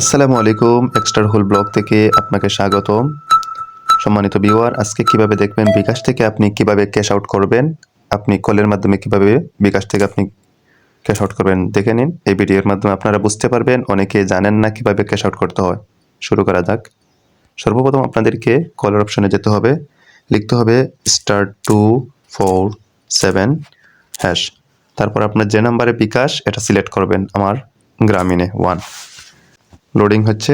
আসসালামু আলাইকুম এক্সট্রার whole blog থেকে আপনাকে স্বাগতম। সম্মানিত ভিউয়ার, আজকে কীভাবে দেখবেন বিকাশ থেকে আপনি কীভাবে ক্যাশ আউট করবেন, আপনি কলের মাধ্যমে কীভাবে বিকাশ থেকে আপনি ক্যাশ আউট করবেন দেখে নিন। এই ভিডিওর মাধ্যমে আপনারা বুঝতে পারবেন, অনেকে জানেন না কীভাবে ক্যাশ আউট করতে হয়। শুরু করা যাক। সর্বপ্রথম আপনাদেরকে কলের অপশনে যেতে হবে। লিখতে হবে star two four seven hash. তারপর আপনার যে নাম্বারে বিকাশ, এটা সিলেক্ট করবেন আমার গ্রামীণে, ওয়ান। লোডিং হচ্ছে।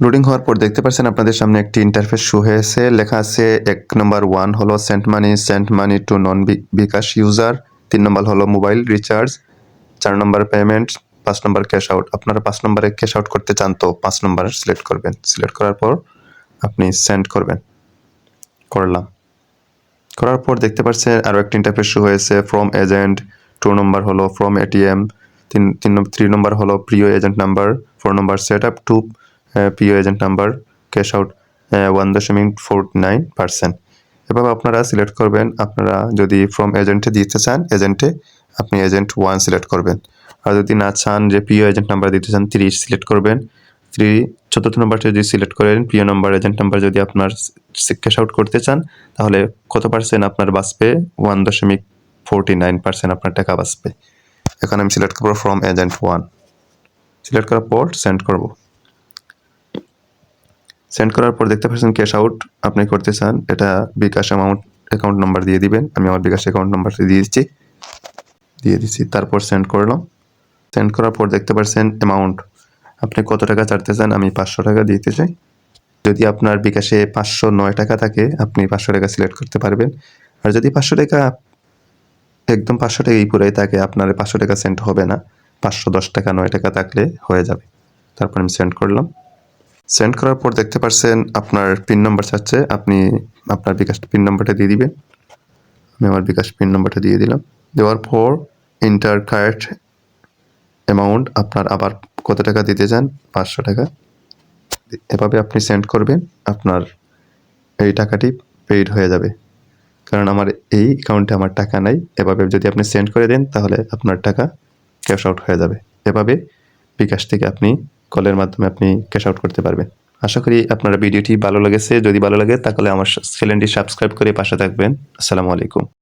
লোডিং হওয়ার পর দেখতে পাচ্ছেন আপনাদের সামনে একটি ইন্টারফেস শো হয়েছে। লেখা আছে এক নম্বর ওয়ান হলো send money send money to non bKash user তিন নম্বর হলো মোবাইল রিচার্জ চার নম্বর পেমেন্ট পাঁচ নম্বর ক্যাশ আউট আপনারা পাঁচ নম্বরে ক্যাশ আউট করতে চান তো পাঁচ নম্বর সিলেক্ট করবেন। সিলেক্ট করার পর আপনি সেন্ড করবেন। করলাম। করার পর দেখতে পাচ্ছেন আরও একটি ইন্টারফেস শো হয়েছে। ফ্রম এজেন্ট টু নম্বর হলো ফ্রম এটিএম তিন তিন থ্রি নম্বর হলো প্রিয় এজেন্ট নাম্বার ফোর নম্বর সেট আপ টু প্রিয় agent number cash out one দশমিক ফোর নাইন পার্সেন্ট এভাবে আপনারা সিলেক্ট করবেন, আপনারা যদি ফ্রম এজেন্টে দিতে চান এজেন্টে আপনি এজেন্ট ওয়ান সিলেক্ট করবেন। আর যদি না চান যে প্রিয় এজেন্ট নাম্বার দিতে চান তিরিশ সিলেক্ট করবেন। থ্রি চতুর্থ নম্বরটা যদি সিলেক্ট করেন, প্রিয় নম্বর এজেন্ট নাম্বার যদি আপনার ক্যাশ আউট করতে চান, তাহলে কত পার্সেন্ট আপনার বাঁচবে? ওয়ান দশমিক ফোরটি নাইন পার্সেন্ট আপনার টাকা বাঁচবে। এখন আমি সিলেক্ট করব ফ্রম এজেন্ট ওয়ান সিলেক্ট করার পর সেন্ড করব। সেন্ড করার পর দেখতে পাচ্ছেন ক্যাশ আউট আপনি করতে চান এটা বিকাশ অ্যামাউন্ট অ্যাকাউন্ট নাম্বার দিয়ে দিবেন। আমি আমার বিকাশ অ্যাকাউন্ট নাম্বারটি দিয়ে দিচ্ছি। দিয়ে দিচ্ছি, তারপর সেন্ড করলাম। সেন্ড করার পর দেখতে পাচ্ছেন অ্যামাউন্ট আপনি কত টাকা চাইতে চান আমি পাঁচশো টাকা দিতে চাই। যদি আপনার বিকাশে পাঁচশো নয় টাকা থাকে, আপনি পাঁচশো টাকা সিলেক্ট করতে পারবেন। আর যদি পাঁচশো টাকা একদম পাঁচশো টাকাই পুরাই থাকে, আপনার পাঁচশো টাকা সেন্ট হবে না। পাঁচশো দশ টাকা, নয় টাকা থাকলে হয়ে যাবে। তারপর আমি সেন্ড করলাম। সেন্ড করার পর দেখতে পাচ্ছেন আপনার পিন নম্বর চাচ্ছে, আপনি আপনার বিকাশ পিন নম্বরটা দিয়ে দিবেন। আমি আমার বিকাশ পিন নম্বরটা দিয়ে দিলাম। দেওয়ার পর ইন্টার কার্ড অ্যামাউন্ট আপনার আবার কত টাকা দিতে চান? পাঁচশো টাকা। এভাবে আপনি সেন্ড করবেন, আপনার এই টাকাটি পেইড হয়ে যাবে। কারণ আমার এই অ্যাকাউন্টে আমার টাকা নাই। এভাবে যদি আপনি সেন্ড করে দেন, তাহলে আপনার টাকা ক্যাশ আউট হয়ে যাবে। এভাবে বিকাশ থেকে আপনি কলের মাধ্যমে আপনি ক্যাশ আউট করতে পারবেন। আশা করি আপনারা ভিডিওটি ভালো লেগেছে। যদি ভালো লাগে, তাহলে আমার চ্যানেলটি সাবস্ক্রাইব করে পাশে থাকবেন। আসসালামু আলাইকুম।